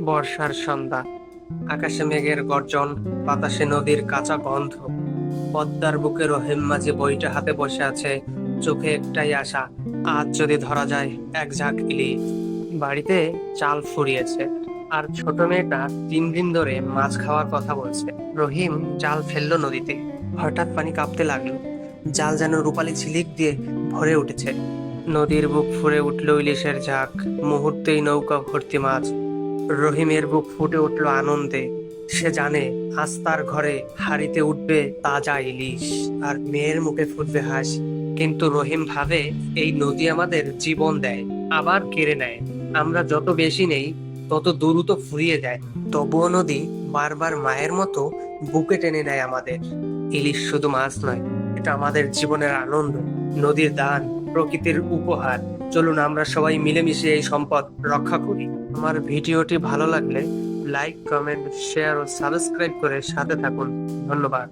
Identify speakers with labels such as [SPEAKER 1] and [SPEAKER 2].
[SPEAKER 1] বর্ষার সন্ধ্যা। আকাশে মেঘের গর্জন, বাতাসে নদীর কাঁচা গন্ধ। পদ্মার বুকে রহিম মাঝি বইটা হাতে বসে আছে। চোখে একটাই আশা, আজ যদি ধরা যায় এক ঝাঁক ইলিশ বাড়িতে চাল ফুরিয়েছে, আর ছোট মেয়েটা তিন দিন ধরে মাছ খাওয়ার কথা বলছে। রহিম জাল ফেলল নদীতে। হঠাৎ পানি কাঁপতে লাগল। জাল যেন রূপালি ঝিলিক দিয়ে ভরে উঠেছে। নদীর বুক ফুরে উঠল ইলিশের ঝাঁক। মুহূর্তেই নৌকা ভর্তি মাছ। রহিমের বুক ফুটে উঠল আনন্দে। সে জানে আজ তার ঘরে হাড়িতে উঠবে তাজা ইলিশ আর মেয়ের মুখে ফুটবে হাসি। কিন্তু রহিম ভাবে, এই নদী আমাদের জীবন দেয়, আবার কেড়ে নেয়। আমরা যত বেশি নেই, তত দ্রুত ফুরিয়ে যায়। তবুও নদী বারবার মায়ের মতো বুকে টেনে নেয় আমাদের। ইলিশ শুধু মাছ নয়, এটা আমাদের জীবনের আনন্দ, নদীর দান। প্রকৃতির উপহার। চলুন আমরা সবাই মিলেমিশে এই সম্পদ রক্ষা করি। আমার ভিডিওটি ভালো লাগলে লাইক কমেন্ট শেয়ার ও সাবস্ক্রাইব করে সাথে থাকুন। ধন্যবাদ।